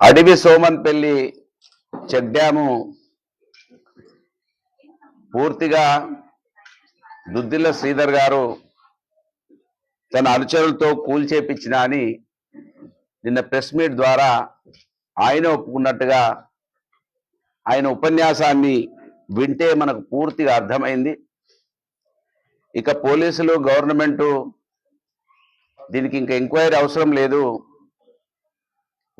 అడవి Somanpalli check dam పూర్తిగా దుద్దిల్ల శ్రీధర్ గారు తన అనుచరులతో కూల్చేపించిన అని నిన్న ప్రెస్ మీట్ ద్వారా ఆయన ఒప్పుకున్నట్టుగా ఆయన ఉపన్యాసాన్ని వింటే మనకు పూర్తిగా అర్థమైంది. ఇక పోలీసులు గవర్నమెంటు దీనికి ఇంకా ఎంక్వైరీ అవసరం లేదు.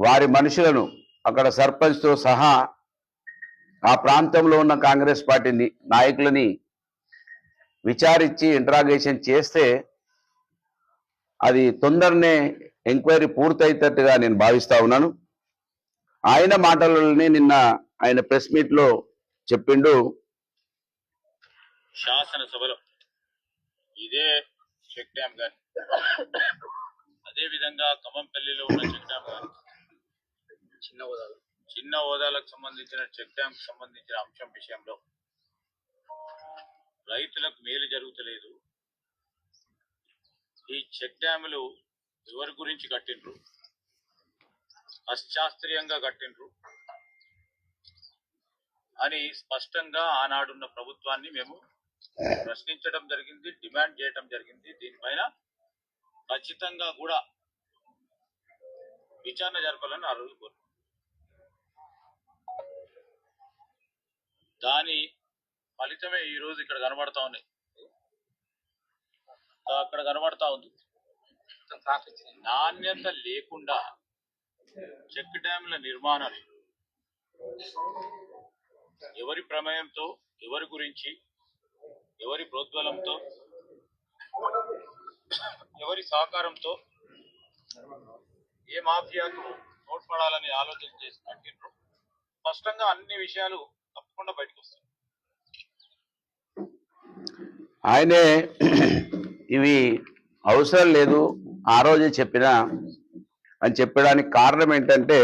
వారి మనుషులను అక్కడ సర్పంచ్తో సహా ఆ ప్రాంతంలో ఉన్న కాంగ్రెస్ పార్టీని నాయకులని విచారించి ఇంట్రాగేషన్ చేస్తే అది తొందరనే ఎంక్వైరీ పూర్తయినట్టుగా నేను భావిస్తా ఉన్నాను. ఆయన మాటలని నిన్న ఆయన ప్రెస్ మీట్లో చెప్పిండు. శాసనసభలో ఇదే చెక్ డ్యామ్ గాని అదే విధంగా కమంపల్లిలో ఉన్న చెక్ డ్యామ్ గాని చిన్న హోదాలు? చిన్న హోదాలకు సంబంధించిన చెక్ డ్యామ్ సంబంధించిన అంశం విషయంలో రైతులకు మేలు జరుగుతలేదు. ఈ చెక్ డ్యాములు ఎవరి గురించి కట్టిండ్రు? అశాస్త్రీయంగా కట్టిండ్రు అని స్పష్టంగా ఆనాడున్న ప్రభుత్వాన్ని మేము ప్రశ్నించడం జరిగింది డిమాండ్ చేయడం జరిగింది. దీనిపైన ఖచ్చితంగా కూడా విచారణ జరపాలని ఆ రోజు దాని ఫలితమే ఈ రోజు ఇక్కడ కనబడతా ఉన్నాయి అక్కడ కనబడతా ఉంది. నాణ్యత లేకుండా చెక్ డ్యామ్ల నిర్మాణం ఎవరి ప్రమేయంతో ఎవరి గురించి ఎవరి ప్రోద్బలంతో ఎవరి సహకారంతో ఏ మాఫియాకు తోడ్పడాలని ఆలోచన చేసి కట్టిండ్రు స్పష్టంగా అన్ని విషయాలు తప్పకుండా బయటకు ఆయనే ఇవి అవసరం లేదు ఆ రోజే చెప్పిన అని చెప్పడానికి కారణం ఏంటంటే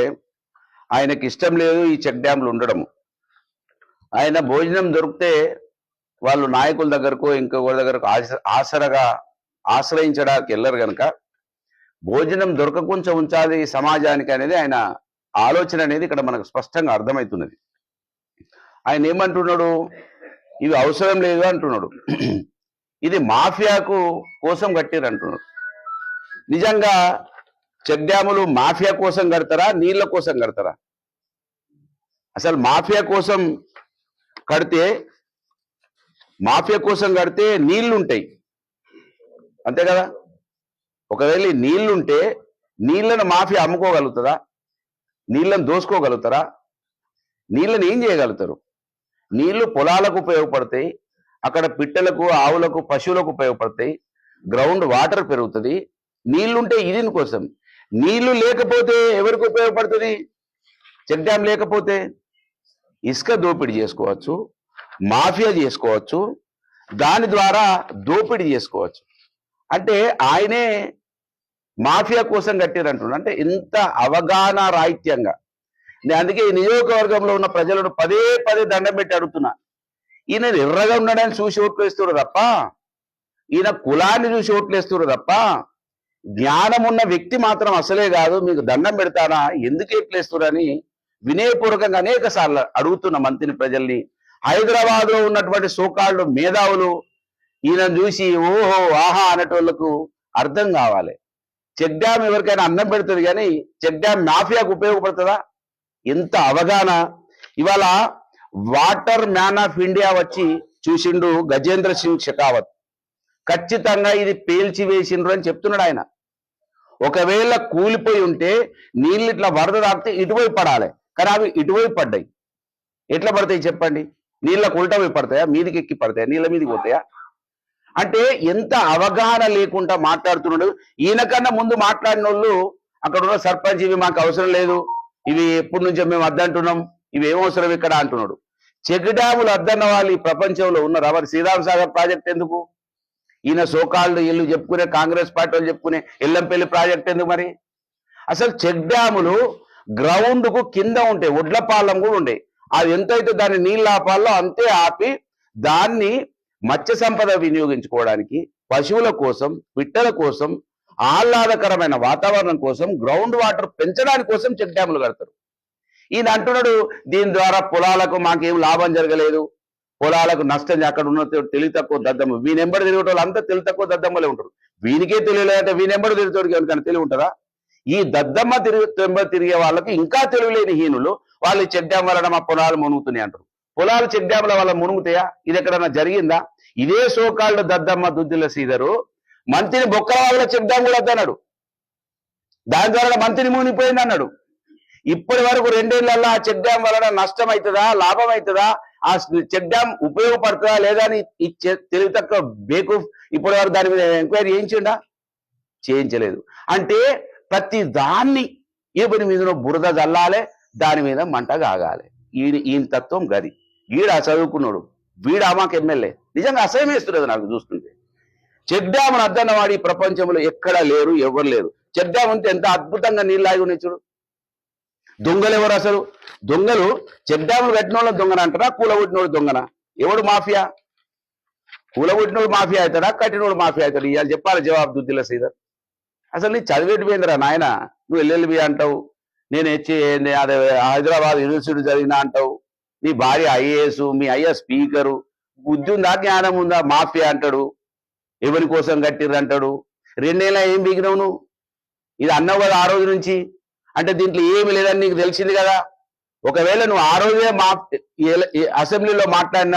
ఆయనకి ఇష్టం లేదు ఈ చెక్ డ్యాంలు ఉండడము. ఆయన భోజనం దొరికితే వాళ్ళు నాయకుల దగ్గరకు ఇంకొకరి దగ్గరకు ఆశ ఆసరగా ఆశ్రయించడానికి వెళ్ళరు కనుక భోజనం దొరకకుండా ఉంచాలి ఈ సమాజానికి అనేది ఆయన ఆలోచన అనేది ఇక్కడ మనకు స్పష్టంగా అర్థమవుతున్నది. ఆయన ఏమంటున్నాడు? ఇవి అవసరం లేదు అంటున్నాడు. ఇది మాఫియాకు కోసం కట్టారు అంటున్నాడు. నిజంగా చెక్ డ్యాములు మాఫియా కోసం కడతారా? నీళ్ళ కోసం కడతారా? అసలు మాఫియా కోసం కడితే మాఫియా కోసం కడితే నీళ్ళు ఉంటాయి అంతే కదా? ఒకవేళ నీళ్ళుంటే నీళ్ళను మాఫియా అమ్ముకోగలుగుతుందా నీళ్ళను దోసుకోగలుగుతారా? నీళ్ళని ఏం చేయగలుగుతారు? నీళ్ళు పొలాలకు ఉపయోగపడతాయి. అక్కడ పిట్టలకు ఆవులకు పశువులకు ఉపయోగపడతాయి. గ్రౌండ్ వాటర్ పెరుగుతుంది. నీళ్ళుంటే ఇది కోసం నీళ్ళు లేకపోతే ఎవరికి ఉపయోగపడుతుంది? చెక్ డ్యామ్ లేకపోతే ఇసుక దోపిడీ చేసుకోవచ్చు మాఫియా చేసుకోవచ్చు దాని ద్వారా దోపిడీ చేసుకోవచ్చు. అంటే ఆయనే మాఫియా కోసం కట్టారంటున్నాడు అంటే ఇంత అవగాహన రాహిత్యంగా. నేను అందుకే ఈ నియోజకవర్గంలో ఉన్న ప్రజలను పదే పదే దండం పెట్టి అడుగుతున్నా. ఈయన ఎర్రగా ఉన్నాడని చూసి ఓట్లు వేస్తున్నారు తప్ప ఈయన కులాన్ని చూసి ఓట్లు వేస్తున్నారు తప్ప జ్ఞానం ఉన్న వ్యక్తి మాత్రం అసలే కాదు మీకు దండం పెడతానా ఎందుకు ఎట్లేస్తున్నారని వినయపూర్వకంగా అనేక సార్లు అడుగుతున్న మంత్రిని ప్రజల్ని. హైదరాబాద్లో ఉన్నటువంటి సోకాళ్ళు మేధావులు ఈయన చూసి ఓహో ఆహా అనేటోళ్ళకు అర్థం కావాలి. చెక్ డ్యామ్ ఎవరికైనా అన్నం పెడుతుంది కానీ చెక్ డ్యామ్ మాఫియాకు ఉపయోగపడుతుందా? ఎంత అవగాహన. ఇవాళ వాటర్ మ్యాన్ ఆఫ్ ఇండియా వచ్చి చూసిండు గజేంద్ర సింగ్ షెకావత్. ఖచ్చితంగా ఇది పేల్చి వేసిండ్రు అని చెప్తున్నాడు ఆయన. ఒకవేళ కూలిపోయి ఉంటే నీళ్ళు ఇట్లా వరద తాకితే ఇటువైపు పడాలి. కానీ అవి ఇటువైపు పడ్డాయి. ఎట్లా పడతాయి చెప్పండి? నీళ్ళకు ఉల్టా పడతాయా? మీదికి ఎక్కి పడతాయా? నీళ్ళ మీదకి పోతాయా? అంటే ఎంత అవగాహన లేకుండా మాట్లాడుతున్నాడు. ఈయనకన్నా ముందు మాట్లాడిన వాళ్ళు అక్కడ ఉన్న సర్పంచ్ ఇవి మాకు అవసరం లేదు. ఇవి ఎప్పటి నుంచో మేము అద్దంటున్నాం. ఇవి ఏమవసరం అవసరం ఇక్కడ అంటున్నాడు. చెక్ డ్యాములు అద్దన్న వాళ్ళు ఈ ప్రపంచంలో ఉన్నారు? మరి శ్రీరామ్ సాగర్ ప్రాజెక్ట్ ఎందుకు? ఈయన సోకాళ్ళు ఇల్లు చెప్పుకునే కాంగ్రెస్ పార్టీ వాళ్ళు చెప్పుకునే ఎల్లంపల్లి ప్రాజెక్ట్ ఎందుకు మరి? అసలు చెక్ డ్యాములు గ్రౌండ్కు కింద ఉంటాయి ఒడ్లపాలెం కూడా ఉండే. అది ఎంతైతే దాన్ని నీళ్ళు ఆపాలో అంతే ఆపి దాన్ని మత్స్య సంపద వినియోగించుకోవడానికి పశువుల కోసం పిట్టల కోసం ఆహ్లాదకరమైన వాతావరణం కోసం గ్రౌండ్ వాటర్ పెంచడానికి కోసం చెక్ డ్యాములు కడతారు. ఈయన అంటున్నాడు దీని ద్వారా పొలాలకు మాకేం లాభం జరగలేదు. పొలాలకు నష్టం అక్కడ ఉన్న తెలివి తక్కువ దద్దమ్మ. వీ నెంబర్ తిరిగే వాళ్ళు అంతా తెలివి తక్కువ దద్దమ్మలే ఉంటారు. వీనికే తెలియలేదంటే వీని నెంబర్ తిరుగుతాడు ఎవరికైనా తెలివి ఉంటుందా? ఈ దద్దమ్మ తిరిగి ఎంబడి తిరిగే వాళ్ళకి ఇంకా తెలివిలేని హీనులు వాళ్ళు చెక్ డ్యామ్ వలన మా పొలాలు మునుగుతున్నాయి అంటారు. పొలాలు చెక్ డ్యాముల వల్ల మునుగుతాయా? ఇది ఎక్కడన్నా జరిగిందా? ఇదే సోకాళ్ళు దద్దమ్మ దుద్దిల శ్రీధరు మంత్రిని బొక్కల చెప్దాం చెక్ కూడా వద్దన్నాడు దాని ద్వారా మంత్రిని మునిగిపోయింది అన్నాడు. ఇప్పటి వరకు రెండేళ్ళలో ఆ చెక్ డ్యామ్ వలన నష్టం అవుతుందా లాభం అవుతుందా ఆ చెక్ డ్యామ్ ఉపయోగపడుతుందా లేదా అని తెలివి తక్కువ బేకు ఇప్పటి వరకు దాని మీద ఎంక్వైరీ చేయించిండా? చేయించలేదు. అంటే ప్రతి దాన్ని ఈపని మీద బురద జల్లాలే దాని మీద మంట కాగాలి ఈయన ఈయన తత్వం గది. వీడు చదువుకున్నాడు. వీడు అమాకు ఎమ్మెల్యే. నిజంగా అసహ్యం వేస్తున్నది నాకు చూస్తుంటే. చెద్దామని డ్యామ్ అద్దన్న ఈ ప్రపంచంలో ఎక్కడా లేరు ఎవరు లేరు. చెద్దామంటే ఎంత అద్భుతంగా నీళ్ళు ఆగి ఉన్నాయి చూడు. దొంగలు ఎవరు అసలు? దొంగలు చెద్దాములు కట్టిన వాళ్ళు దొంగన అంటారా కూలగొట్టినోడు దొంగన? ఎవడు మాఫియా? కూలగొట్టినోడు మాఫియా అవుతాడా కట్టినోడు మాఫియా అవుతాడు? ఇవాళ చెప్పాలి జవాబు దుద్దిల శ్రీధర్? అసలు నీ చదివేటిపోయిందిరా నాయన? నువ్వు ఎల్ఎల్బి అంటావు. నేను హెచ్చి అదే హైదరాబాద్ యూనివర్సిటీ చదివినా అంటావు. నీ భార్య ఐఏఎస్ మీ అయ్య స్పీకరు. బుద్ధి ఉందా జ్ఞానం ఉందా మాఫియా అంటాడు. ఎవరి కోసం కట్టిర్రు అంటాడు? రెండేళ్ళ ఏం బిగినావు నువ్వు? ఇది అన్నావు కదా ఆ రోజు నుంచి? అంటే దీంట్లో ఏమి లేదని నీకు తెలిసింది కదా? ఒకవేళ నువ్వు ఆ రోజే మా అసెంబ్లీలో మాట్లాడిన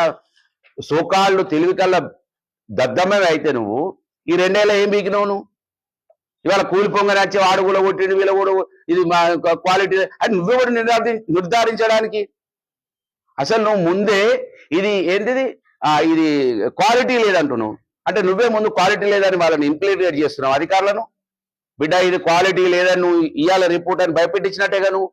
సోకాళ్ళు తెలివి కల్లా దద్దమే అయితే నువ్వు ఈ రెండేళ్ళ ఏం బీకినావు నువ్వు? ఇవాళ కూలి పొంగని వచ్చి వాడు కూడా కొట్టిండు వీళ్ళు కూడా ఇది మా క్వాలిటీ అని నువ్వే కూడా నిర్ధారి నిర్ధారించడానికి. అసలు నువ్వు ముందే ఇది ఏంటిది? ఇది క్వాలిటీ లేదంటున్నావు. అంటే నువ్వే ముందు క్వాలిటీ లేదని వాళ్ళని ఇంప్లిమెంట్ చేస్తున్నావు అధికారులను? బిడ్డ ఇది క్వాలిటీ లేదని నువ్వు ఇవాళ రిపోర్ట్ అని భయపెట్టించినట్టేగా నువ్వు?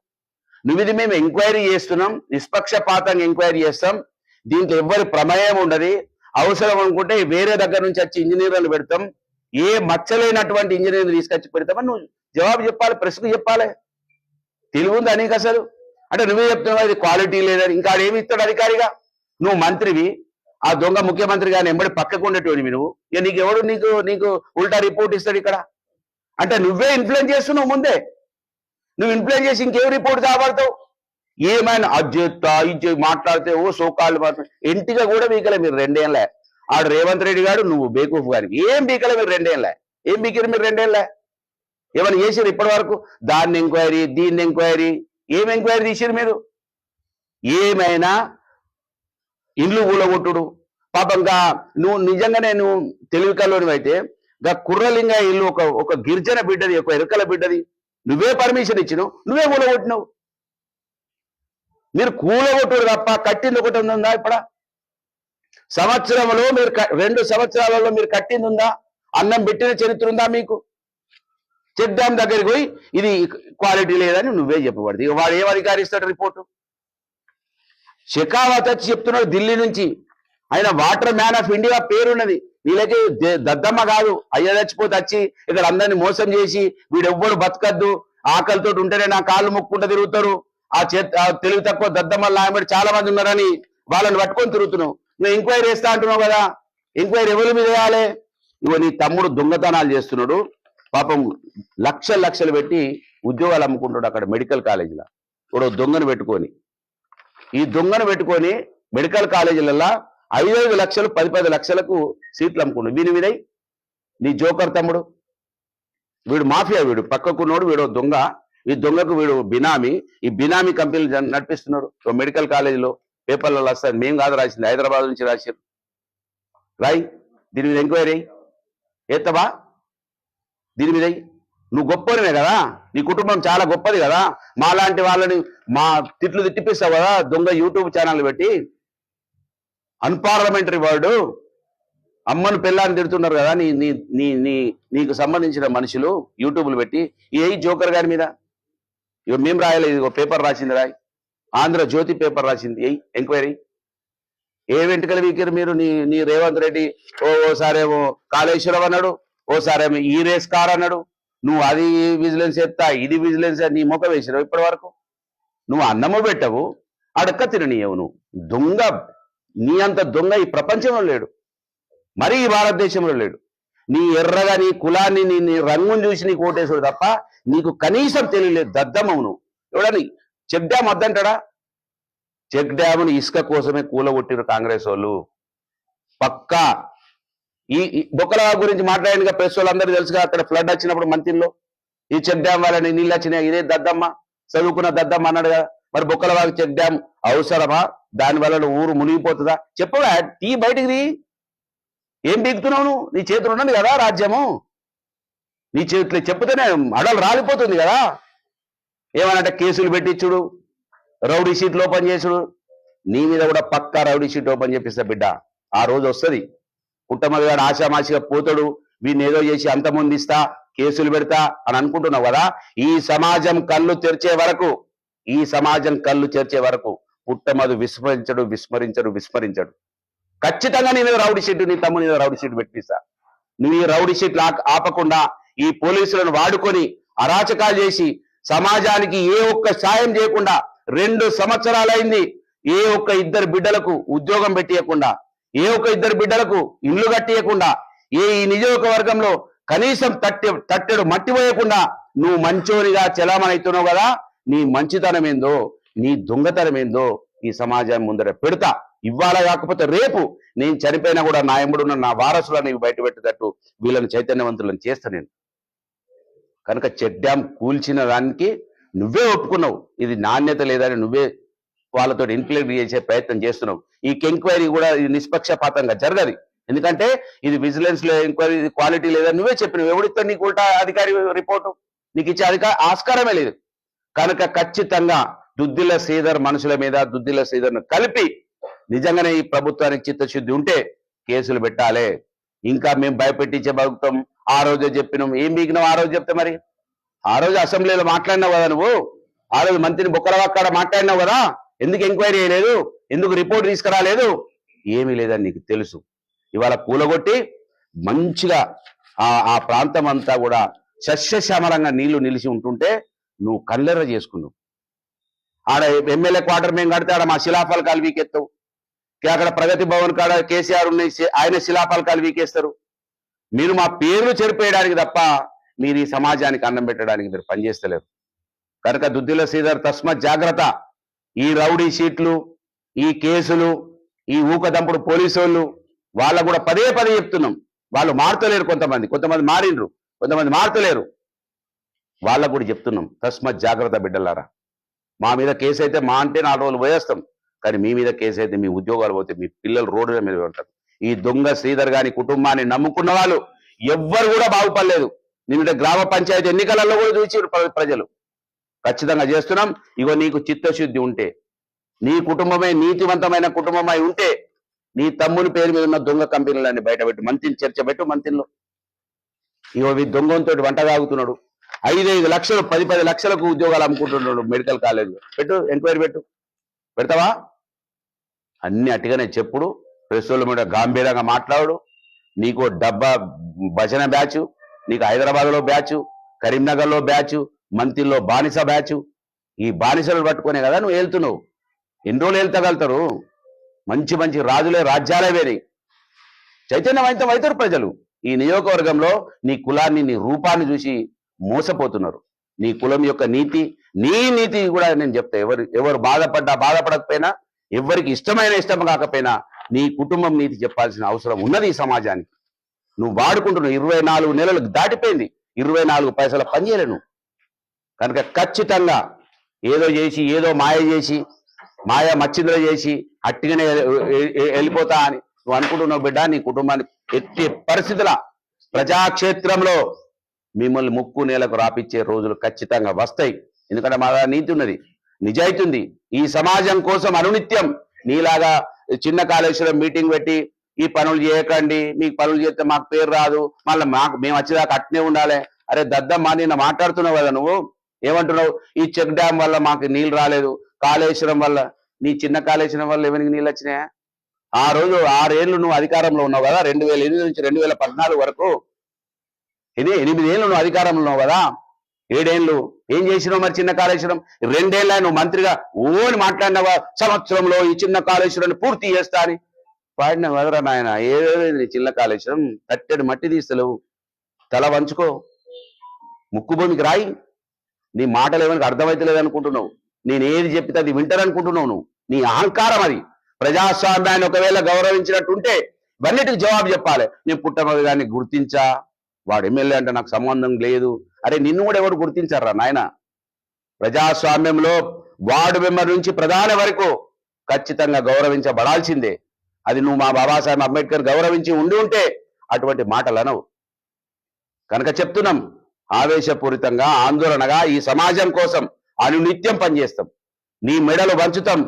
నువ్వు ఇది మేము ఎంక్వైరీ చేస్తున్నాం నిష్పక్షపాతంగా ఎంక్వైరీ చేస్తాం దీంట్లో ఎవ్వరి ప్రమేయం ఉండదు. అవసరం అనుకుంటే వేరే దగ్గర నుంచి వచ్చి ఇంజనీర్లను పెడతాం. ఏ మచ్చలేనటువంటి ఇంజనీర్లు తీసుకొచ్చి పెడతామని నువ్వు జవాబు చెప్పాలి ప్రశ్న చెప్పాలి. తెలివి ఉందా నీకు అసలు? అంటే నువ్వే చెప్తున్నావు ఇది క్వాలిటీ లేదని. ఇంకా ఏమి ఇస్తాడు అధికారిగా? నువ్వు మంత్రివి. ఆ దొంగ ముఖ్యమంత్రి గారిని ఎంబడి పక్కకు ఉండేటోడి నువ్వు. ఇక నీకు ఎవడు నీకు నీకు ఉల్టా రిపోర్ట్ ఇస్తాడు ఇక్కడ? అంటే నువ్వే ఇన్ఫ్లుయెన్స్ చేస్తున్నావు ముందే. నువ్వు ఇన్ఫ్లుయెన్స్ చేసి ఇంకేం రిపోర్ట్ కాబడతావు ఏమైనా అజ్జెత్తా ఇది మాట్లాడితే ఓ సోకాళ్ళు మాట్లాడు ఇంటిగా కూడా బీకలే మీరు రెండేళ్ళే. ఆడు రేవంత్ రెడ్డి గారు నువ్వు బేకూఫ్ గారికి. ఏం బీకలే మీరు రెండేళ్ళే? ఏం బీకిరు మీరు రెండేళ్ళే? ఏమైనా చేసిరు ఇప్పటి వరకు దాన్ని ఎంక్వైరీ దీన్ని ఎంక్వైరీ. ఏం ఎంక్వైరీ తీసిరు మీరు? ఏమైనా ఇండ్లు పాపం పాపంగా నువ్వు నిజంగానే నువ్వు తెలివి అయితే గా కుర్రలింగ ఇల్లు ఒక ఒక గిరిజన బిడ్డది ఒక ఎరుకల బిడ్డది. నువ్వే పర్మిషన్ ఇచ్చినావు నువ్వే కూలగొట్టినావు. మీరు కూలగొట్టుడు తప్ప కట్టింది ఒకటి ఉందా ఇప్పుడు? సంవత్సరంలో మీరు రెండు సంవత్సరాలలో మీరు కట్టింది ఉందా? అన్నం పెట్టిన చరిత్ర ఉందా మీకు? చెక్ డ్యామ్ దగ్గరికి పోయి ఇది క్వాలిటీ లేదని నువ్వే చెప్పబడింది వాడు ఏం అధికారిస్తాడు రిపోర్టు? షెకావత్ వచ్చి చెప్తున్నాడు ఢిల్లీ నుంచి. ఆయన వాటర్ మ్యాన్ ఆఫ్ ఇండియా పేరున్నది. వీళ్ళకి దద్దమ్మ కాదు. అయ్య చచ్చిపోతే వచ్చి ఇక్కడ అందరిని మోసం చేసి వీడెవ్వడు బతకద్దు. ఆకలితో ఉంటేనే నా కాళ్ళు ముక్కుంటూ తిరుగుతారు. ఆ చేత తెలివి తక్కువ దద్దమ్మ లాయబడి చాలా మంది ఉన్నారని వాళ్ళని పట్టుకొని తిరుగుతున్నావు. నువ్వు ఎంక్వైరీ వేస్తా అంటున్నావు కదా. ఎంక్వైరీ ఎవరి మీద చేయాలి? ఇగో నీ తమ్ముడు దొంగతనాలు చేస్తున్నాడు. పాపం లక్షలు లక్షలు పెట్టి ఉద్యోగాలు అమ్ముకుంటాడు అక్కడ మెడికల్ కాలేజీలో. ఇప్పుడు దొంగను పెట్టుకొని. ఈ దొంగను పెట్టుకొని మెడికల్ కాలేజీలలో ఐదైదు లక్షలు పది పది లక్షలకు సీట్లు అమ్ముకుండు. వీని వీడై నీ జోకర్ తమ్ముడు. వీడు మాఫియా వీడు పక్కకున్నోడు వీడు దొంగ. ఈ దొంగకు వీడు బినామీ. ఈ బినామీ కంపెనీలు నడిపిస్తున్నాడు. ఓ మెడికల్ కాలేజీలో పేపర్లలో వస్తారు మేము కాదు రాసింది. హైదరాబాద్ నుంచి రాశారు రాయి దీని మీద ఎంక్వైరీ ఎత్తవా? దీని మీద నువ్వు గొప్పనివే కదా? నీ కుటుంబం చాలా గొప్పది కదా? మాలాంటి వాళ్ళని మా తిట్లు తిట్టిపిస్తావు కదా? దొంగ యూట్యూబ్ ఛానల్ పెట్టి? Unparliamentary word. అమ్మను పెళ్ళాన్ని తిడుతున్నారు కదా నీ నీ నీ నీ నీకు సంబంధించిన మనుషులు యూట్యూబ్లు పెట్టి? ఏ జోకర్ గారి మీద? ఇగో మేము రాయలేదు ఇదిగో పేపర్ రాసింది రాయ్. ఆంధ్ర జ్యోతి పేపర్ రాసింది. ఏ ఎంక్వైరీ. ఏ వెంట్రుకలు వీకిరు మీరు? నీ నీ రేవంత్ రెడ్డి ఓ ఓసారేమో కాళేశ్వరం అన్నాడు ఓసారేమో ఈ రేస్ కార్ అన్నాడు. నువ్వు అది విజిలెన్స్ ఎత్తా ఇది విజిలెన్స్ నీ ముఖ వేసినావు ఇప్పటి వరకు నువ్వు అన్నము పెట్టవు అడక్క తిననీయవు నువ్వు. దొంగ నీ అంత దొంగ ఈ ప్రపంచంలో లేడు. మరీ ఈ భారతదేశంలో లేడు. నీ ఎర్రగా నీ కులాన్ని నీ నీ రంగుని చూసి నీకు ఓటేసాడు తప్ప నీకు కనీసం తెలియలేదు. దద్దమవు నువ్వు. ఎవడని? చెక్ డ్యామ్ వద్దంటాడా? చెక్ డ్యామ్ను ఇసుక కోసమే కూలగొట్టిరు కాంగ్రెస్ వాళ్ళు. పక్కా ఈ బొక్కల గురించి మాట్లాడినగా ప్రెస్ వాళ్ళందరూ తెలుసుగా అక్కడ ఫ్లడ్ వచ్చినప్పుడు మంత్రిలో ఈ చెక్ డ్యామ్ వాళ్ళని నీళ్ళు వచ్చినాయి ఇదే దద్దమ్మ చదువుకున్న దద్దమ్మ అన్నాడు కదా. మరి బొక్కల వాగు చెక్ డ్యామ్ అవసరమా? దాని వల్ల ఊరు మునిగిపోతుందా? చెప్పవా టీ బయటికి ఏం బీగుతున్నావు నువ్వు? నీ చేతులు ఉన్నది కదా రాజ్యము. నీ చేతులు చెప్తేనే అడలు రాలిపోతుంది కదా. ఏమనంటే కేసులు పెట్టించుడు రౌడీ షీట్లు ఓపెన్ చేసుడు. నీ మీద కూడా పక్కా రౌడీ షీట్ ఓపెన్ చేపిస్తా బిడ్డ. ఆ రోజు వస్తుంది. పుట్టమది గారు ఆశామాషిగా పోతాడు వీడిని ఏదో చేసి అంతమొందిస్తా కేసులు పెడతా అని అనుకుంటున్నావు కదా? ఈ సమాజం కళ్ళు తెరిచే వరకు ఈ సమాజం కళ్ళు తెరిచే వరకు పుట్టమదు విస్మరించడు విస్మరించడు విస్మరించడు. ఖచ్చితంగా నీ మీద రౌడీ షీట్ నీ తమ్ముని మీద రౌడీ షీట్ పెట్టిస్తా. నువ్వు ఈ రౌడీ షీట్ ఆపకుండా ఈ పోలీసులను వాడుకొని అరాచకాలు చేసి సమాజానికి ఏ ఒక్క సాయం చేయకుండా రెండు సంవత్సరాలైంది ఏ ఒక్క ఇద్దరు బిడ్డలకు ఉద్యోగం పెట్టియకుండా ఏ ఒక్క ఇద్దరు బిడ్డలకు ఇల్లు కట్టియకుండా ఏ ఈ నియోజకవర్గంలో కనీసం తట్టె తట్టెడు మట్టి పోయకుండా నువ్వు మంచోనిగా చలామణైతున్నావు కదా నీ మంచితనం ఏందో నీ దొంగతనం ఏందో ఈ సమాజం ముందర పెడతా. ఇవాళ కాకపోతే రేపు నేను చనిపోయినా కూడా నా ఎముడున్న నా వారసులను బయట పెట్టేటట్టు వీళ్ళని చైతన్యవంతులను చేస్తా నేను. కనుక చెడ్డాం కూల్చిన దానికి నువ్వే ఒప్పుకున్నావు. ఇది నాణ్యత లేదని నువ్వే వాళ్ళతో ఇన్క్లూడ్ చేసే ప్రయత్నం చేస్తున్నాం ఈ ఎంక్వైరీ కూడా ఇది నిష్పక్షపాతంగా జరగదు. ఎందుకంటే ఇది విజిలెన్స్లో ఎంక్వైరీ క్వాలిటీ లేదని నువ్వే చెప్పినవు. ఎవడితో నీకు ఉల్టా అధికారి రిపోర్టు నీకు ఇచ్చే అధికార ఆస్కారమే లేదు. కనుక ఖచ్చితంగా దుద్దిల శ్రీధర్ మనుషుల మీద దుద్దిల శ్రీధర్ను కలిపి నిజంగానే ఈ ప్రభుత్వానికి చిత్తశుద్ధి ఉంటే కేసులు పెట్టాలి. ఇంకా మేము భయపెట్టించే ప్రభుత్వం ఆ రోజే చెప్పినాం. ఏం బీగినావు ఆ రోజు చెప్తే మరి? ఆ రోజు అసెంబ్లీలో మాట్లాడినావు కదా నువ్వు? ఆ రోజు మంత్రిని బొక్కలవాక్కడ మాట్లాడినావు కదా? ఎందుకు ఎంక్వైరీ చేయలేదు? ఎందుకు రిపోర్ట్ తీసుకురాలేదు? ఏమీ లేదని నీకు తెలుసు. ఇవాళ కూలగొట్టి మంచిగా ఆ ఆ ప్రాంతం అంతా కూడా సస్యశ్యామలంగా నీళ్ళు నిలిచి ఉంటుంటే నువ్వు కల్లెర్ర చేసుకున్నావు. ఆడ ఎమ్మెల్యే క్వార్టర్ మేము కడితే ఆడ మా శిలాఫాలు వీకెత్తావు. అక్కడ ప్రగతి భవన్ కాడ కేసీఆర్ ఉన్నాయి ఆయన శిలాఫాలు వీకేస్తారు. మీరు మా పేర్లు చెరిపేయడానికి తప్ప మీరు ఈ సమాజానికి అన్నం పెట్టడానికి మీరు పనిచేస్తలేరు. కనుక దుద్దిల శ్రీధర్ తస్మత్ జాగ్రత్త. ఈ రౌడీ షీట్లు ఈ కేసులు ఈ ఊకదంపుడు పోలీసు వాళ్ళు వాళ్ళ కూడా పదే పదే చెప్తున్నాం. వాళ్ళు మారుతలేరు కొంతమంది. కొంతమంది మారిండ్రు. కొంతమంది మారుతలేరు. వాళ్ళకు కూడా చెప్తున్నాం. తస్మత్ జాగ్రత్త బిడ్డలారా. మా మీద కేసు అయితే మా అంటే నాలుగు రోజులు పోయేస్తాం. కానీ మీ మీద కేసు అయితే మీ ఉద్యోగాలు పోతే మీ పిల్లలు రోడ్డు మీద ఉంటారు ఈ దొంగ శ్రీధర్ గాని కుటుంబాన్ని నమ్ముకున్న వాళ్ళు ఎవ్వరు కూడా బాగుపడలేదు. నిన్న గ్రామ పంచాయతీ ఎన్నికలలో కూడా చూసి ప్ర- ప్రజలు. ఖచ్చితంగా చేస్తున్నాం. ఇగో నీకు చిత్తశుద్ధి ఉంటే నీ కుటుంబమే నీతివంతమైన కుటుంబమై ఉంటే నీ తమ్ముని పేరు మీద ఉన్న దొంగ కంపెనీలన్నీ బయటపెట్టు. మంత్రిని చర్చ పెట్టు మంత్రిలో. ఇగో ఈ దొంగంతో వంట తాగుతున్నాడు. ఐదైదు లక్షలు పది పది లక్షలకు ఉద్యోగాలు అమ్ముకుంటున్నాడు మెడికల్ కాలేజ్లో. పెట్టు ఎంక్వైరీ పెట్టు. పెడతావా? అన్ని అటుగానే చెప్పుడు. ప్రెస్ మీద గాంభీర్యంగా మాట్లాడు. నీకు డబ్బా భజన బ్యాచ్ నీకు హైదరాబాద్లో బ్యాచ్ కరీంనగర్లో బ్యాచ్ మంతిల్లో బానిస బ్యాచ్. ఈ బానిసలు పట్టుకునే కదా నువ్వు వెళ్తున్నావు ఎన్ని రోజులు వెళ్తగలుగుతారు మంచి మంచి రాజులే రాజ్యాలే వేరే. చైతన్యవంతం అవుతారు ప్రజలు. ఈ నియోజకవర్గంలో నీ కులాన్ని నీ రూపాన్ని చూసి మోసపోతున్నారు. నీ కులం యొక్క నీతి నీ నీతి కూడా నేను చెప్తా. ఎవరు ఎవరు బాధపడ్డా బాధపడకపోయినా ఎవరికి ఇష్టమైన ఇష్టం కాకపోయినా నీ కుటుంబం నీతి చెప్పాల్సిన అవసరం ఉన్నది ఈ సమాజానికి. నువ్వు వాడుకుంటున్నావు ఇరవై నాలుగు నెలలకు దాటిపోయింది. ఇరవై నాలుగు పైసల పనిచేయలేను నువ్వు కనుక ఖచ్చితంగా ఏదో చేసి ఏదో మాయ చేసి మాయ మచ్చింద్ర చేసి అట్టిగానే వెళ్ళిపోతా అని నువ్వు అనుకుంటున్నావు బిడ్డ నీ కుటుంబాన్ని ఎట్టి పరిస్థితుల ప్రజాక్షేత్రంలో మిమ్మల్ని ముక్కు నేలకు రాపిచ్చే రోజులు ఖచ్చితంగా వస్తాయి. ఎందుకంటే మా నీతి ఉన్నది నిజాయితీ ఉంది. ఈ సమాజం కోసం అనునిత్యం నీలాగా చిన్న కాళేశ్వరం మీటింగ్ పెట్టి ఈ పనులు చేయకండి మీకు పనులు చేస్తే మాకు పేరు రాదు మళ్ళీ మాకు మేము వచ్చేదాకా అట్నే ఉండాలి. అరే దద్దమ్మా నిన్న మాట్లాడుతున్నావు కదా నువ్వు? ఏమంటున్నావు? ఈ చెక్ డ్యామ్ వల్ల మాకు నీళ్ళు రాలేదు. కాళేశ్వరం వల్ల నీ చిన్న కాళేశ్వరం వల్ల ఎవరికి నీళ్ళు వచ్చినాయా? ఆ రోజు ఆరేళ్ళు నువ్వు అధికారంలో ఉన్నావు కదా? రెండు వేల ఎనిమిది నుంచి రెండు వేల పద్నాలుగు వరకు. ఇది ఎనిమిది ఏళ్ళు నువ్వు అధికారంలో ఉన్నావు కదా? ఏడేళ్ళు? ఏం చేసినావు మరి చిన్న కాళేశ్వరం? రెండేళ్ళ నువ్వు మంత్రిగా ఓని మాట్లాడినావా? సంవత్సరంలో ఈ చిన్న కాళేశ్వరాన్ని పూర్తి చేస్తా అని. పాడిన వదరా నాయన ఏదో నీ చిన్న కాళేశ్వరం? తట్టెడు మట్టి తీస్తలేవు. తల వంచుకో. ముక్కు భూమికి రాయి. నీ మాటలు ఏమైనా అర్థమైతలేదు అనుకుంటున్నావు. నేను ఏది చెప్తే అది వింటారనుకుంటున్నావు నువ్వు. నీ అహంకారం అది. ప్రజాస్వామ్యాన్ని ఒకవేళ గౌరవించినట్టుంటే ఇవన్నిటికి జవాబు చెప్పాలి. నేను పుట్టమది గారిని గుర్తించా? వాడు ఎమ్మెల్యే అంటే నాకు సంబంధం లేదు. అరే నిన్ను కూడా ఎవరు గుర్తించారా నాయన? ప్రజాస్వామ్యంలో వార్డు మెంబర్ నుంచి ప్రధాని వరకు ఖచ్చితంగా గౌరవించబడాల్సిందే. అది నువ్వు మా బాబాసాహెబ్ అంబేద్కర్ గౌరవించి ఉండి ఉంటే అటువంటి మాటలు అనవు. కనుక చెప్తున్నాం ఆవేశపూరితంగా ఆందోళనగా ఈ సమాజం కోసం అను నిత్యం పనిచేస్తాం. నీ మెడలు వంచుతాం.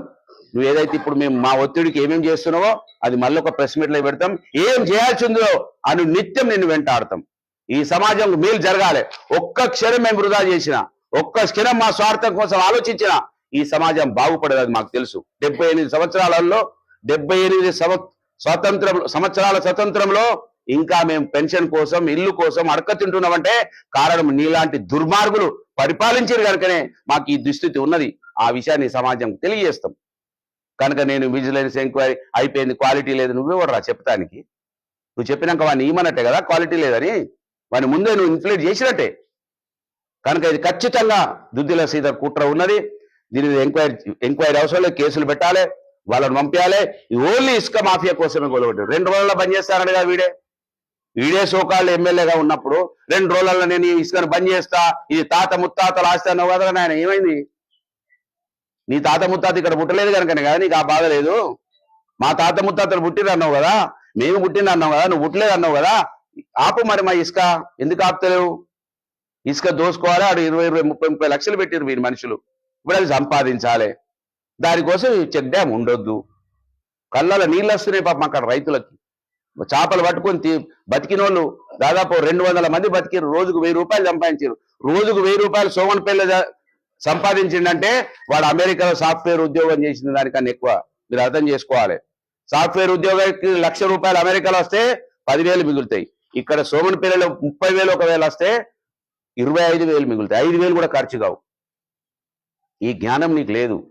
నువ్వు ఏదైతే ఇప్పుడు మేము మా ఒత్తిడికి ఏమేం చేస్తున్నావో అది మళ్ళీ ఒక ప్రెస్ మీట్లో పెడతాం. ఏం చేయాల్సి ఉందో అను నిత్యం నిన్ను వెంటాడతాం. ఈ సమాజం మేలు జరగాలి. ఒక్క క్షణం మేము వృధా చేసిన ఒక్క క్షణం మా స్వార్థం కోసం ఆలోచించిన ఈ సమాజం బాగుపడేది మాకు తెలుసు. డెబ్బై ఎనిమిది సంవత్సరాలలో డెబ్బై ఎనిమిది సంవ- స్వాతంత్రం సంవత్సరాల స్వతంత్రంలో ఇంకా మేము పెన్షన్ కోసం ఇల్లు కోసం అడక తింటున్నామంటే కారణం నీలాంటి దుర్మార్గులు పరిపాలించారు కనుకనే మాకు ఈ దుస్థితి ఉన్నది. ఆ విషయాన్ని సమాజం తెలియజేస్తాం. కనుక నేను విజిలెన్స్ ఎంక్వైరీ అయిపోయింది క్వాలిటీ లేదు నువ్వెవర్రా చెప్తానికి నువ్వు చెప్పినాక వాడిని ఇవ్వనట్టే కదా క్వాలిటీ లేదని. వాడిని ముందే నువ్వు ఇన్ఫ్లేట్ చేసినట్టే. కనుక ఇది ఖచ్చితంగా దుద్దిల సీత కుట్ర ఉన్నది. దీని మీద ఎంక్వైరీ ఎంక్వైరీ అవసరం లేదు కేసులు పెట్టాలి వాళ్ళని పంపించాలి ఓన్లీ ఇసుక మాఫియా కోసమే గొలవడం రెండు రోజుల్లో పనిచేస్తారనగా వీడే. ఈడే సోకాళ్ళు ఎమ్మెల్యేగా ఉన్నప్పుడు రెండు రోజులలో నేను ఈ ఇసుకను బంద్ చేస్తా ఇది తాత ముత్తాతలు ఆస్తి అన్నావు కదా నాయన ఏమైంది? నీ తాత ముత్తాత ఇక్కడ పుట్టలేదు కనుకనే కదా నీకు ఆ బాధ లేదు? మా తాత ముత్తాతలు పుట్టిరు అన్నావు కదా మేము పుట్టిన అన్నావు కదా నువ్వు పుట్టలేదు అన్నావు కదా ఆపు మరి మా ఇసుక ఎందుకు ఆపుతలేవు? ఇసుక దోసుకోవాలి ఆడు ఇరవై ఇరవై ముప్పై ముప్పై లక్షలు పెట్టారు వీరి మనుషులు. ఇప్పుడు అది సంపాదించాలి. దానికోసం చెక్ డ్యామ్ ఉండొద్దు. కళ్ళలో నీళ్ళు వస్తున్నాయి పాపం అక్కడ రైతులకి. చేపలు పట్టుకొని తీ- బతికిన వాళ్ళు దాదాపు రెండు వందల మంది బతికిరు రోజుకు వెయ్యి రూపాయలు సంపాదించారు రోజుకు వెయ్యి రూపాయలు సోమన్ పిల్ల సంపాదించిండంటే వాడు అమెరికాలో సాఫ్ట్వేర్ ఉద్యోగం చేసిన దానికన్నా ఎక్కువ మీరు అర్థం చేసుకోవాలి. సాఫ్ట్వేర్ ఉద్యోగానికి లక్ష రూపాయలు అమెరికాలో వస్తే పదివేలు మిగులుతాయి. ఇక్కడ సోమన్ పిల్లలు ముప్పై వేలు ఒకవేళ వస్తే ఇరవై ఐదు వేలు మిగులుతాయి. ఐదు వేలు కూడా ఖర్చు కావు. ఈ జ్ఞానం నీకు లేదు.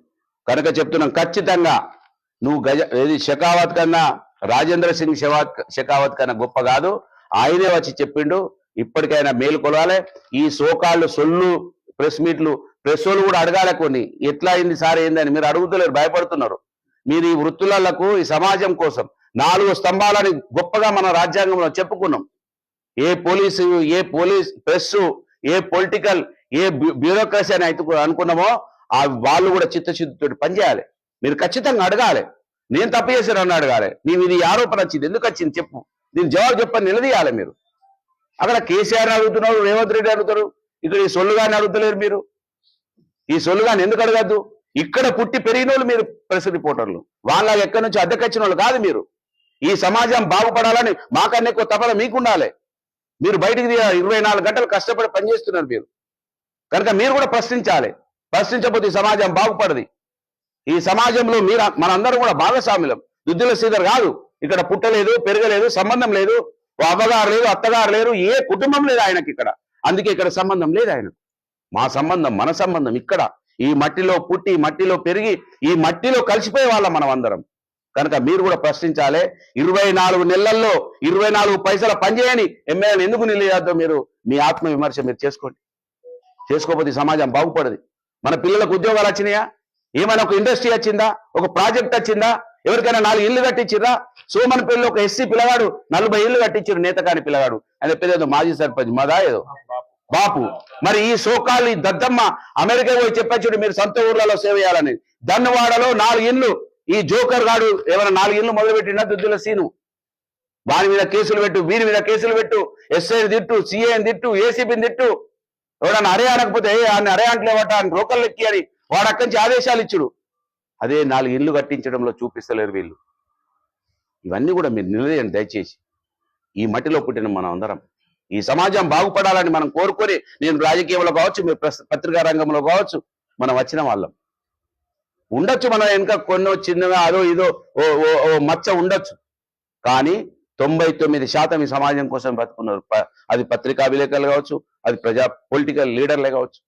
కనుక చెప్తున్నాం ఖచ్చితంగా నువ్వు గజ ఏది షకావత్ కన్నా రాజేంద్ర సింగ్ షెవాత్ షెకావత్ కన్నా గొప్ప కాదు. ఆయనే వచ్చి చెప్పిండు ఇప్పటికైనా మేలు కొలవాలి. ఈ సోకాళ్ళు సొల్లు ప్రెస్ మీట్లు ప్రెస్ వాళ్ళు కూడా అడగాలి కొన్ని. ఎట్లా అయింది సార్ ఏందని మీరు అడుగుతలేరు భయపడుతున్నారు. మీరు ఈ వృత్తులకు ఈ సమాజం కోసం నాలుగు స్తంభాలని గొప్పగా మన రాజ్యాంగంలో చెప్పుకున్నాం. ఏ పోలీసు ఏ పోలీస్ ప్రెస్ ఏ పొలిటికల్ ఏ బ్యూరోక్రసీ అని అయితే అనుకున్నామో ఆ వాళ్ళు కూడా చిత్తశుద్ధితో పనిచేయాలి. మీరు ఖచ్చితంగా అడగాలి. నేను తప్పు చేశాను అన్నాడు అడగాలి నీవు ఇది ఆరోపణ వచ్చింది. ఎందుకు వచ్చింది చెప్పు. దీని జవాబు చెప్పని నిలదీయాలి మీరు. అక్కడ కేసీఆర్ అడుగుతున్నారు రేవంత్ రెడ్డి అడుగుతారు. ఇక్కడ ఈ సొల్లుగాని అడుగుతలేరు మీరు. ఈ సొల్లుగాని ఎందుకు అడగద్దు? ఇక్కడ పుట్టి పెరిగిన వాళ్ళు మీరు ప్రెస్ రిపోర్టర్లు. వాళ్ళ ఎక్కడి నుంచి అద్దెకొచ్చిన వాళ్ళు కాదు మీరు. ఈ సమాజం బాగుపడాలని మాకన్నా ఎక్కువ తపన మీకుండాలి. మీరు బయటికి ఇరవై నాలుగు గంటలు కష్టపడి పనిచేస్తున్నారు మీరు. కనుక మీరు కూడా ప్రశ్నించాలి. ప్రశ్నించకపోతే ఈ సమాజం బాగుపడది. ఈ సమాజంలో మీరు మనందరం కూడా భాగస్వాములం. దుద్దుల శ్రీధర్ కాదు. ఇక్కడ పుట్టలేదు పెరగలేదు సంబంధం లేదు. ఓ అవ్వగారు లేదు అత్తగారు లేరు ఏ కుటుంబం లేదు ఆయనకి ఇక్కడ. అందుకే ఇక్కడ సంబంధం లేదు ఆయన మా సంబంధం మన సంబంధం ఇక్కడ. ఈ మట్టిలో పుట్టి మట్టిలో పెరిగి ఈ మట్టిలో కలిసిపోయే వాళ్ళం మనం అందరం. కనుక మీరు కూడా ప్రశ్నించాలి. ఇరవై నాలుగు నెలల్లో ఇరవై నాలుగు పైసల పనిచేయని ఎమ్మెల్యేలు ఎందుకు నిలయద్దో మీరు? మీ ఆత్మ విమర్శ మీరు చేసుకోండి. చేసుకోకపోతే ఈ సమాజం బాగుపడదు. మన పిల్లలకు ఉద్యోగాలు వచ్చినాయా? ఏమైనా ఒక ఇండస్ట్రీ వచ్చిందా? ఒక ప్రాజెక్ట్ వచ్చిందా? ఎవరికైనా నాలుగు ఇల్లు కట్టించిర్రా? సోమన్ పెళ్ళి ఒక ఎస్సీ పిల్లగాడు నలభై ఇల్లు కట్టించారు నేతకాని పిల్లగాడు. ఆయన పేరు మాజీ సర్పంచ్ మదా ఏదో? బాపు. మరి ఈ సోకాలు ఈ దద్దమ్మ అమెరికా పోయి చెప్పచ్చు మీరు సొంత ఊర్లలో సేవ చేయాలని. దన్నవాడలో నాలుగు ఇల్లు. ఈ జోకర్ గాడు ఏమైనా నాలుగు ఇల్లు మొదలుపెట్టినా దుద్దుల సీను? వాని మీద కేసులు పెట్టు వీరి మీద కేసులు పెట్టు. ఎస్ఐని తిట్టు సిఐని తిట్టు ఏసీబీని తిట్టు. ఎవడన్నా అరే అనకపోతే ఆయన అరే అంటలేవట అని రోకలు ఎక్కి అని వాడు అక్కడి నుంచి ఆదేశాలు ఇచ్చుడు. అదే నాలుగు ఇల్లు కట్టించడంలో చూపిస్తలేరు వీళ్ళు. ఇవన్నీ కూడా మీరు నిలదీయండి దయచేసి. ఈ మట్టిలో పుట్టిన మనం అందరం. ఈ సమాజం బాగుపడాలని మనం కోరుకొని నేను రాజకీయంలో కావచ్చు మీరు పత్రికా రంగంలో కావచ్చు మనం వచ్చిన వాళ్ళం. ఉండొచ్చు మన వెనుక కొన్నో చిన్నగా అదో ఇదో ఓ ఓ ఓ మచ్చ ఉండొచ్చు. కానీ తొంభై తొమ్మిది శాతం ఈ సమాజం కోసం బతుకున్నారు ప- అది పత్రికా విలేకరులు కావచ్చు అది ప్రజా పొలిటికల్ లీడర్లే కావచ్చు.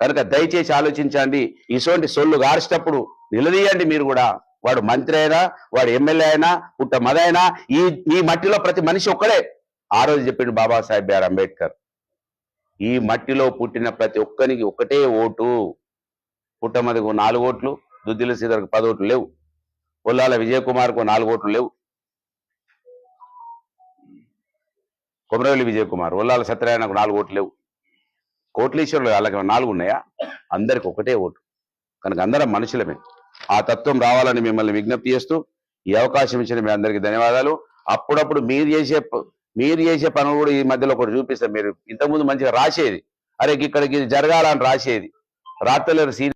కనుక దయచేసి ఆలోచించండి. ఇటువంటి సొల్లు గార్చేటప్పుడు నిలదీయండి మీరు కూడా. వాడు మంత్రి అయినా వాడు ఎమ్మెల్యే అయినా పుట్ట మదైనా ఈ ఈ మట్టిలో ప్రతి మనిషి ఒక్కడే. ఆ రోజు చెప్పిండు బాబాసాహెబ్ బిఆర్ అంబేద్కర్. ఈ మట్టిలో పుట్టిన ప్రతి ఒక్కరికి ఒకటే ఓటు. పుట్టమదికు నాలుగు ఓట్లు దుద్దిల శ్రీధర్కు పది ఓట్లు లేవు. ఒల్లాల విజయ్ కుమార్కు నాలుగు ఓట్లు లేవు. కొమరవెల్లి విజయ్ కుమార్ ఒల్లాల సత్యనారాయణకు నాలుగు ఓట్లు లేవు. కోట్లీశ్వరులు వాళ్ళకి నాలుగు ఉన్నాయా? అందరికి ఒకటే ఓటు. కనుక అందరం మనుషులమే. ఆ తత్వం రావాలని మిమ్మల్ని విజ్ఞప్తి చేస్తూ ఈ అవకాశం ఇచ్చిన మీ అందరికీ ధన్యవాదాలు. అప్పుడప్పుడు మీరు చేసే మీరు చేసే పనులు కూడా ఈ మధ్యలో ఒకటి చూపిస్తారు మీరు ఇంతకుముందు మంచిగా రాసేది. అరే ఇక్కడికి ఇది జరగాలని రాసేది. రాత్రలేరు సీరియల్